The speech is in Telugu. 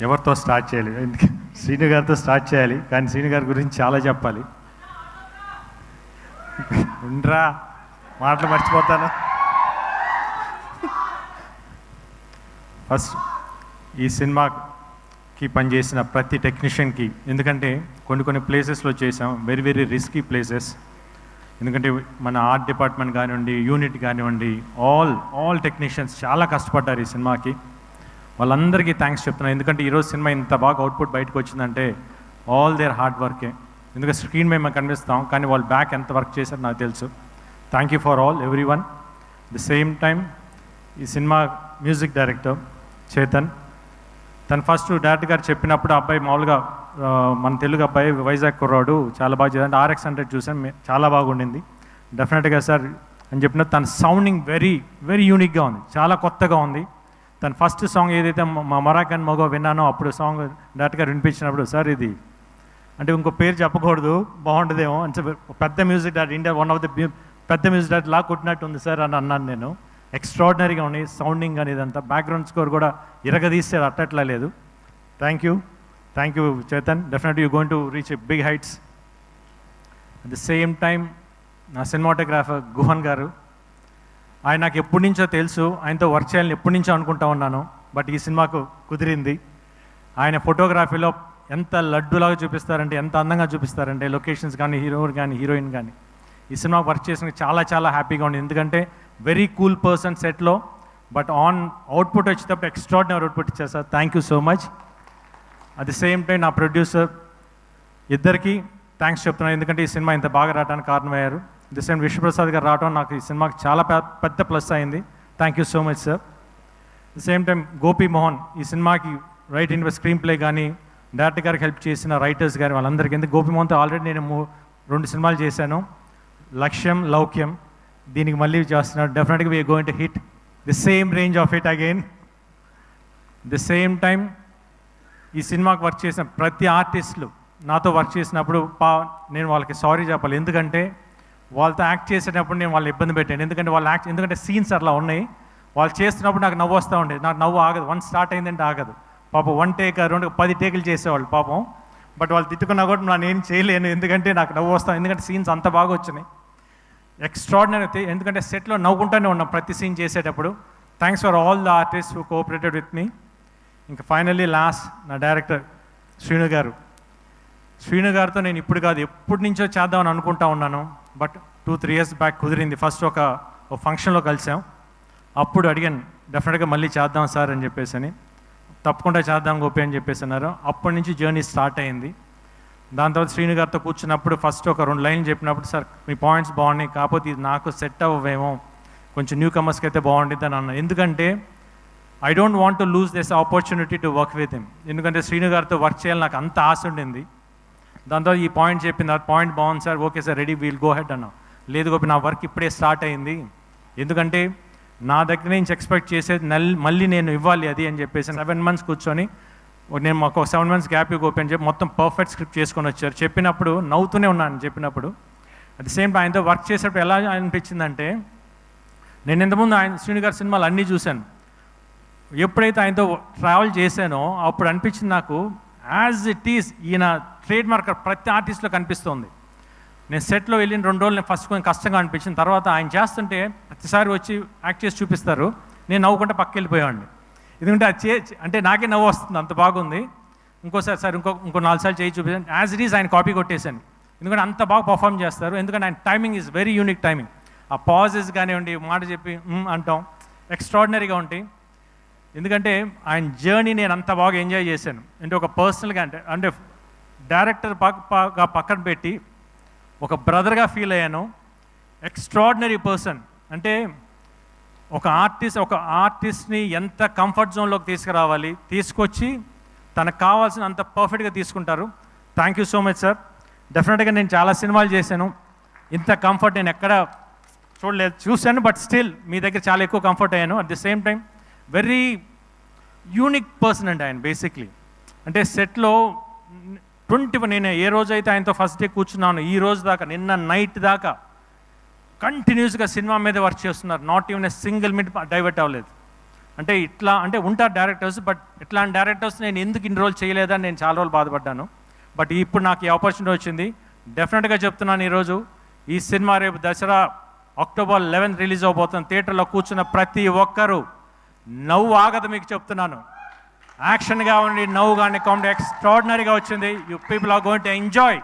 ఎవరితో స్టార్ట్ చేయాలి? శ్రీను గారితో స్టార్ట్ చేయాలి కానీ శ్రీను గారి గురించి చాలా చెప్పాలి. ఉండరా మాటలు మర్చిపోతాను. ఫస్ట్ ఈ సినిమాకి పనిచేసిన ప్రతి టెక్నీషియన్కి ఎందుకంటే కొన్ని కొన్ని ప్లేసెస్లో చేసాం వెరీ వెరీ రిస్కీ ప్లేసెస్. ఎందుకంటే మన ఆర్ట్ డిపార్ట్మెంట్ కానివ్వండి యూనిట్ కానివ్వండి ఆల్ ఆల్ టెక్నీషియన్స్ చాలా కష్టపడ్డారు ఈ సినిమాకి. వాళ్ళందరికీ థ్యాంక్స్ చెప్తున్నాను ఎందుకంటే ఈరోజు సినిమా ఇంత బాగా అవుట్పుట్ బయటకు వచ్చిందంటే ఆల్ దేర్ హార్డ్ వర్కే ఎందుకంటే స్క్రీన్ మీద మేము కనిపిస్తాం కానీ వాళ్ళు బ్యాక్ ఎంత వర్క్ చేశారో నాకు తెలుసు. Thank you for all everyone the same time ఈ సినిమా మ్యూజిక్ డైరెక్టర్ చేతన్ తను ఫస్ట్ డైరెక్టర్ గారు చెప్పినప్పుడు ఆ అబ్బాయి మామూలుగా మన తెలుగు అబ్బాయి వైజాగ్ కుర్రాడు చాలా బాగా చేశాడు. ఆర్ఎక్స్ హండ్రెడ్ చూసాను చాలా బాగుండింది డెఫినెట్గా సార్ అని చెప్పిన తన సౌండింగ్ వెరీ వెరీ యూనిక్గా ఉంది. చాలా కొత్తగా ఉంది. తన ఫస్ట్ సాంగ్ ఏదైతే మా మరాకన్ మగో విన్నానో అప్పుడు సాంగ్ డైరెక్ట్గా వినిపించినప్పుడు సార్ ఇది అంటే ఇంకో పేరు చెప్పకూడదు బాగుండదేమో అని చెప్పి పెద్ద music director India one of the పెద్ద మ్యూజిక్ డైరెక్టర్ లా కొట్టినట్టు ఉంది సార్ అని అన్నాను నేను. ఎక్స్ట్రాడినరీగా ఉంది సౌండింగ్ అనేది ఇదంతా. బ్యాక్గ్రౌండ్ స్కోర్ కూడా ఇరగదీస్తే అట్టట్లా లేదు. Thank you thank you Chetan definite you going to reach a big heights at the same time నా సినిమాటోగ్రాఫర్ గుహన్ గారు ఆయన నాకు ఎప్పటి నుంచో తెలుసు. ఆయనతో వర్క్ చేయాలని ఎప్పటి నుంచో అనుకుంటా ఉన్నాను. బట్ ఈ సినిమాకు కుదిరింది. ఆయన ఫోటోగ్రఫీలో ఎంత లడ్డులాగా చూపిస్తారంటే ఎంత అందంగా చూపిస్తారంటే లొకేషన్స్ కానీ హీరో కానీ హీరోయిన్ కానీ. ఈ సినిమా వర్క్ చేసిన చాలా చాలా హ్యాపీగా ఉంది. ఎందుకంటే వెరీ కూల్ పర్సన్ సెట్లో బట్ ఆన్ అవుట్పుట్ వచ్చేటప్పుడు ఎక్స్ట్రాడినరీ అవుట్పుట్ ఇచ్చారు sir. Thank you so much at the same time నా ప్రొడ్యూసర్ ఇద్దరికీ థ్యాంక్స్ చెప్తున్నాను. ఎందుకంటే ఈ సినిమా ఇంత బాగా రావడానికి కారణమయ్యారు. ది సేమ్ విష్ణుప్రసాద్ గారు రావడం నాకు ఈ సినిమాకి చాలా పెద్ద ప్లస్ అయింది. Thank you so much sir the same time Gopi Mohan ఈ సినిమాకి రైట్ ఇన్ స్క్రీన్ ప్లే కానీ డైరెక్టర్ గారికి హెల్ప్ చేసిన రైటర్స్ కానీ వాళ్ళందరికీ ఎందుకు? గోపి మోహన్తో ఆల్రెడీ నేను మూ- రెండు సినిమాలు చేశాను. లక్ష్యం లౌక్యం. దీనికి మళ్ళీ చేస్తున్నాడు డెఫినెట్గా we going to hit the same range of hit again the same time ఈ సినిమాకి వర్క్ చేసిన ప్రతి ఆర్టిస్టులు నాతో వర్క్ చేసినప్పుడు పా నేను వాళ్ళకి సారీ చెప్పాలి. ఎందుకంటే వాళ్ళతో యాక్ట్ చేసేటప్పుడు నేను వాళ్ళని ఇబ్బంది పెట్టాను. ఎందుకంటే వాళ్ళు యాక్ట్ ఎందుకంటే సీన్స్ అట్లా ఉన్నాయి. వాళ్ళు చేస్తున్నప్పుడు నాకు నవ్వు వస్తూ ఉండేది. నాకు నవ్వు ఆగదు. వన్ స్టార్ట్ అయిందంటే ఆగదు. పాపం వన్ టేక్ రెండు పది టేకులు చేసేవాళ్ళు పాపం. బట్ వాళ్ళు తిట్టుకున్నా కూడా నేను ఏం చేయలేను. ఎందుకంటే నాకు నవ్వు వస్తాను ఎందుకంటే సీన్స్ అంత బాగా వచ్చినాయి. ఎక్స్ట్రాడినరీ ఎందుకంటే సెట్లో నవ్వుకుంటూనే ఉన్నాం ప్రతి సీన్ చేసేటప్పుడు. Thanks for all the artist who cooperated with me ఇంకా ఫైనల్లీ లాస్ట్ నా డైరెక్టర్ శ్రీను గారు. శ్రీను గారితో నేను ఇప్పుడు కాదు ఎప్పటి నుంచో చేద్దామని అనుకుంటా ఉన్నాను. But two three years back కుదిరింది. ఫస్ట్ ఒక ఫంక్షన్లో కలిసాం. అప్పుడు అడిగాను డెఫినెట్గా మళ్ళీ చేద్దాం సార్ అని చెప్పేసి అని తప్పకుండా చేద్దాం గోపి అని చెప్పేసి అన్నారు. అప్పటి నుంచి జర్నీ స్టార్ట్ అయింది. దాని తర్వాత శ్రీను గారితో కూర్చున్నప్పుడు ఫస్ట్ ఒక రెండు లైన్లు చెప్పినప్పుడు సార్ మీ పాయింట్స్ బాగున్నాయి కాకపోతే ఇది నాకు సెట్ అవ్వేమో కొంచెం న్యూ కమర్స్కి అయితే బాగుంటుంది అని అన్నాను ఎందుకంటే I don't want to lose this opportunity to work with him. ఎందుకంటే శ్రీను గారితో వర్క్ చేయాలి నాకు అంత ఆశ ఉండింది. దాంతో ఈ పాయింట్ చెప్పింది ఆ పాయింట్ బాగుంది sir. Okay sir ready we'll go head అన్నా లేదు గోపి నా వర్క్ ఇప్పుడే స్టార్ట్ అయింది. ఎందుకంటే నా దగ్గర నుంచి ఎక్స్పెక్ట్ చేసేది నల్ మళ్ళీ నేను ఇవ్వాలి అది అని చెప్పేసి సెవెన్ మంత్స్ కూర్చొని నేను మాకు ఒక సెవెన్ మంత్స్ గ్యాప్ గోపి అని చెప్పి మొత్తం పర్ఫెక్ట్ స్క్రిప్ట్ చేసుకొని వచ్చారు. చెప్పినప్పుడు నవ్వుతూనే ఉన్నాను చెప్పినప్పుడు. అట్ ది సేమ్ టైం ఆయనతో వర్క్ చేసేటప్పుడు ఎలా అనిపించిందంటే నేను ఇంతకుముందు ఆయన శ్రీని గారి సినిమాలు అన్నీ చూశాను. ఎప్పుడైతే ఆయనతో ట్రావెల్ చేశానో అప్పుడు అనిపించింది నాకు యాజ్ ఇట్ ఈస్ ఈయన ట్రేడ్ మార్క్ ప్రతి ఆర్టిస్ట్లో కనిపిస్తుంది. నేను సెట్లో వెళ్ళిన రెండు రోజులు నేను ఫస్ట్ కొంచెం కష్టంగా అనిపించిన తర్వాత ఆయన చేస్తుంటే ప్రతిసారి వచ్చి యాక్ట్ చేసి చూపిస్తారు. నేను నవ్వుకుంటే పక్క వెళ్ళిపోయేవాడిని. ఎందుకంటే అది చే అంటే నాకే నవ్వు వస్తుంది అంత బాగుంది. ఇంకోసారి సార్ ఇంకో ఇంకో నాలుగు సార్లు చేయి చూపించాను యాజ్ ఇట్ ఈజ్ ఆయన కాపీ కొట్టేశాను. ఎందుకంటే అంత బాగా పర్ఫామ్ చేస్తారు. ఎందుకంటే ఆయన timing is very unique timing ఆ పాజెస్ కానివ్వండి మాట చెప్పి అంటాం. ఎక్స్ట్రాడినరీగా ఉంటాయి. ఎందుకంటే ఆయన జర్నీ నేను అంత బాగా ఎంజాయ్ చేశాను. అంటే ఒక పర్సనల్గా అంటే అంటే డైరెక్టర్ పక్క పక్కన పెట్టి ఒక బ్రదర్గా ఫీల్ అయ్యాను. Extraordinary person. అంటే ఒక ఆర్టిస్ట్ ఒక ఆర్టిస్ట్ని ఎంత కంఫర్ట్ జోన్లోకి తీసుకురావాలి తీసుకొచ్చి తనకు కావాల్సిన అంత పర్ఫెక్ట్గా తీసుకుంటారు. Thank you so much sir. డెఫినెట్గా నేను చాలా సినిమాలు చేశాను. ఇంత కంఫర్ట్ నేను ఎక్కడ చూడలేదు. చూశాను బట్ స్టిల్ మీ దగ్గర చాలా ఎక్కువ కంఫర్ట్ అయ్యాను. At the same time very unique person అండి ఆయన బేసిక్లీ అంటే సెట్లో ట్వంటీ నేను ఏ రోజైతే ఆయనతో ఫస్ట్ డే కూర్చున్నాను ఈ రోజు దాకా నిన్న నైట్ దాకా కంటిన్యూస్గా సినిమా మీద వర్క్ చేస్తున్నారు. Not even a single minute divert అవ్వలేదు. అంటే ఇట్లా అంటే ఉంటారు డైరెక్టర్స్ బట్ ఇట్లాంటి డైరెక్టర్స్ నేను ఎందుకు ఇన్ని రోజులు చేయలేదని నేను చాలా రోజులు బాధపడ్డాను. బట్ ఇప్పుడు నాకు ఈ ఆపర్చునిటీ వచ్చింది. డెఫినెట్గా చెప్తున్నాను ఈరోజు ఈ సినిమా రేపు దసరా అక్టోబర్ లెవెన్త్ రిలీజ్ అవబోతుంది. థియేటర్లో కూర్చున్న ప్రతి ఒక్కరూ నవ్వు ఆగదు మీకు చెప్తున్నాను. యాక్షన్గా ఉండి నవ్వు కానీ కామెడీ ఎక్స్ట్రాడినరీగా వచ్చింది. You people are going to enjoy